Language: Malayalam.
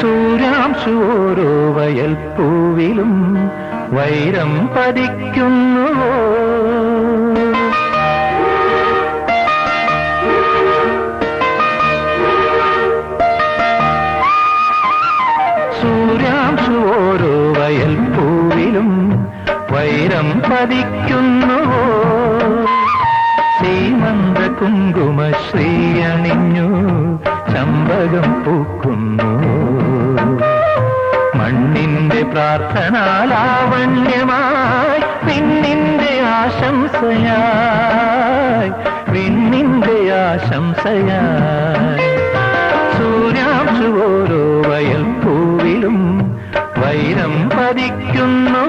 സൂര്യാംശു സൂരോ വയൽ പൂവിലും വൈരം പതിക്കുന്നു. ഓരോ വയൽ പൂവിലും വൈരം പതിക്കുന്നുവോ സീമന്ത കുങ്കുമ ശ്രീയണിഞ്ഞു ചമ്പകം പൂക്കുന്നു. മണ്ണിന്റെ പ്രാർത്ഥനാലാവണ്യമായി പിന്നിന്റെ ആശംസയായി പിന്നിന്റെ ആശംസയായി. സൂര്യാംശു ഓരോ വയൽ പൂവിലും വൈരം പതിക്കുന്നു.